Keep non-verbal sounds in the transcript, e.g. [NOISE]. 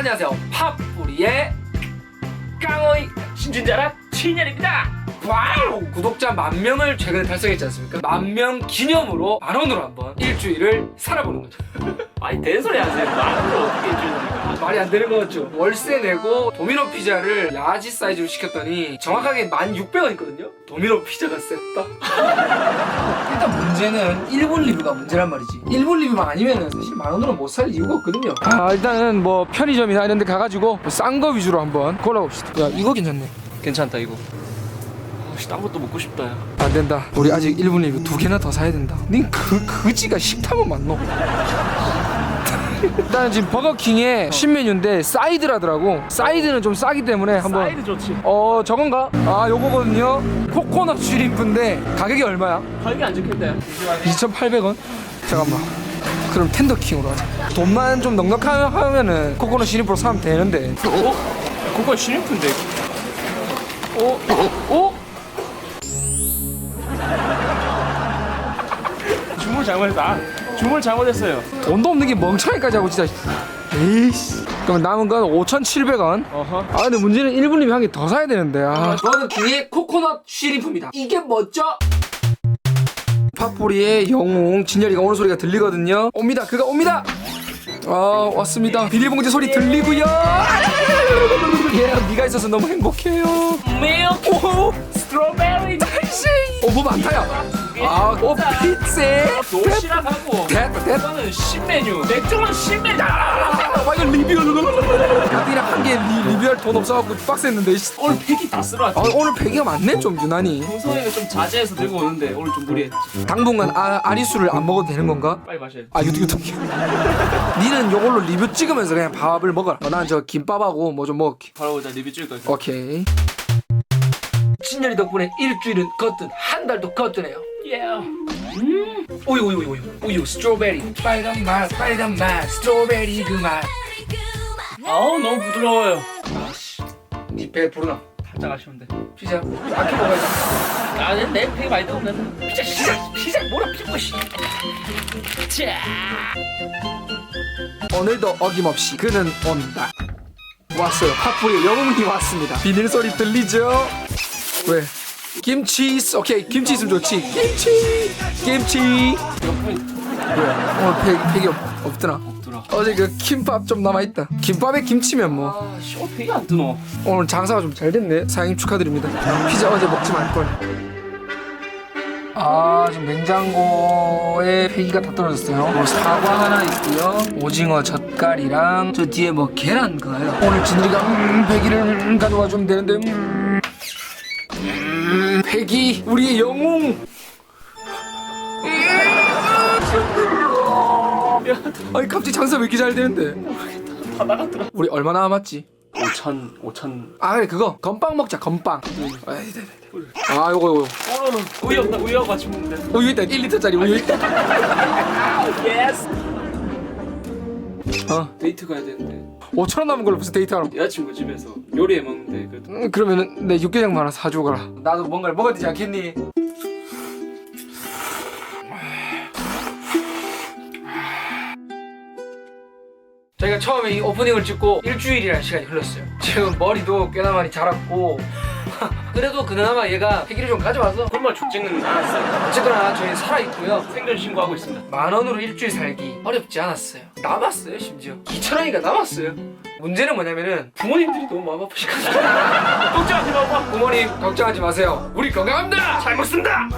안녕하세요 팝뿌리의 깡어이 신진자라 친열입니다. 와우 구독자 만 명을 최근에 달성했지 않습니까? 만 명 기념으로 만 원으로 한번 일주일을 살아보는 거죠 [LAUGHS] 아니 된 소리 하세요. 말을 어떻게 해주십니까? 말이 안 되는 거 같죠? 월세 내고 도미노 피자를 라지 사이즈로 시켰더니 정확하게 1,600원이거든요? 도미노 피자가 셌다? [LAUGHS] 일단 문제는 일본 리뷰가 문제란 말이지 일본 리뷰만 아니면 사실 만 원으로 못 살 이유가 없거든요 아 일단은 뭐 편의점이나 이런 데 가가지고 싼 거 위주로 한번 골라봅시다 야 이거 괜찮네 괜찮다 이거. 아씨 딴 것도 먹고 싶다. 야. 안 된다 우리 아직 일본 리뷰 두 개나 더 사야 된다 닌그 그지가 식탐은 맞노 [LAUGHS] 일단은 지금 버거킹의 신메뉴인데 사이드라더라고 사이드는 좀 싸기 때문에 한번 사이드 좋지. 어 저건가? 아 요거거든요 코코넛 슈림프인데 가격이 얼마야? 가격이 안 적혀있다. 2,800원? 잠깐만 그럼 텐더킹으로 하자 돈만 좀 넉넉하면은 코코넛 슈림프로 사면 되는데 어? 그거 신입인데. 어? 어? 잘못했다. 주문 잘못했어요. 돈도 없는 게 멍청이까지 하고 진짜. 에이씨. 그럼 남은 건 5,700원. 어허. 아 근데 문제는 1분이면 한개 더 사야 되는데 아. 버거킹의 코코넛 슈림프입니다. 이게 뭐죠? 팝뿌리의 영웅 진열이가 오는 소리가 들리거든요. 옵니다. 그가 옵니다. 아 왔습니다. 비닐봉지 소리 들리고요. 예 네가 있어서 너무 행복해요. 밀크 오. 스트로베리. 다시 오뭐 많다야 아 오 피자 도시락하고 됐다 됐다 이거는 신메뉴. 맥주는 신메뉴. 아 이거 리뷰 야들이랑 한개 리뷰할 돈 없어갖고 빡셌는데 씨. 오늘 팩이 다. 아, 오늘 배기가 많네 좀 유난히 동성이가 좀 자제해서 들고 오는데 오늘 좀 무리했지. 당분간 아, 아리수를 안 먹어도 되는 건가? 빨리 마셔야 돼. 아 유튜브 유튜브 [LAUGHS] 니는 요걸로 리뷰 찍으면서 그냥 밥을 먹어라 어, 난저 김밥하고 뭐 좀 먹을게 바로 보자 리뷰 찍을 거야. 오케이 친열이 덕분에 일주일은 거뜬 한 달도 거뜬해요 예. 우유 우유 우유 우유 스트로베리 빨간 맛 빨간 맛 스트로베리 그 맛 아우 너무 부드러워요. 니배 부르나 살짝 아쉬운데. 피자 아껴 먹어야지 아, 내, 내 팩이 많이 들어온다. 피자, 피자, 피자, 뭐라 피자, 씨. 자, 오늘도 어김없이 그는 온다. 왔어요. 팥뿌리 영웅이 왔습니다. 비닐 소리 들리죠? 왜? 김치 있- 오케이 김치 있으면 좋지. 김치 김치. 왜? 오늘 팩 팩이 없, 없더나. 없더라. 어제 그 김밥 좀 남아 있다. 김밥에 김치면 뭐 아, 씨, 어, 팩이 안 뜨노. 오늘 장사가 좀 잘 됐네. 사장님 축하드립니다. 피자 어제 먹지 말 걸. 아, 지금 냉장고에 폐기가 다 떨어졌어요. 뭐 사과 하나 있고요. 오징어 젓갈이랑 저 뒤에 뭐 계란 그거요. 오늘 진리가 음, 폐기를 음, 가져와 주면 되는데 음, 음, 폐기 우리의 영웅. 아니 갑자기 장사 왜 이렇게 잘 되는데? 다 나갔더라. 우리 얼마 남았지? 5천, 5천. 아 그래 그거 건빵 먹자 건빵. 아이, 네, 네, 네. 아 요거 우유 없다. 우유하고 같이 먹는데. 우유 있다 1리터짜리 우유 [LAUGHS] 있다. 예스. 어 데이트 가야 되는데 5천 원 남은 걸로 무슨 데이트하러? 여자친구 집에서 요리해 먹는데 그래도 음, 그러면은 내 육개장 하나 사주고 가라. 나도 뭔가를 먹어야 되지 않겠니? 저희가 처음에 이 오프닝을 찍고 일주일이라는 시간이 흘렀어요. 지금 머리도 꽤나 많이 자랐고 [LAUGHS] 그래도 그나마 얘가 패기를 좀 가져와서 꿀말 죽지는 않았어요. 어쨌거나 저희 살아있고요. 생존 신고하고 있습니다. 만 원으로 일주일 살기 어렵지 않았어요. 남았어요, 심지어. 2천 원이가 남았어요. 문제는 뭐냐면은 부모님들이 너무 마음 아프시거든요. [LAUGHS] 걱정하지 마, 봐. 부모님 걱정하지 마세요. 우리 건강합니다. 잘 먹습니다.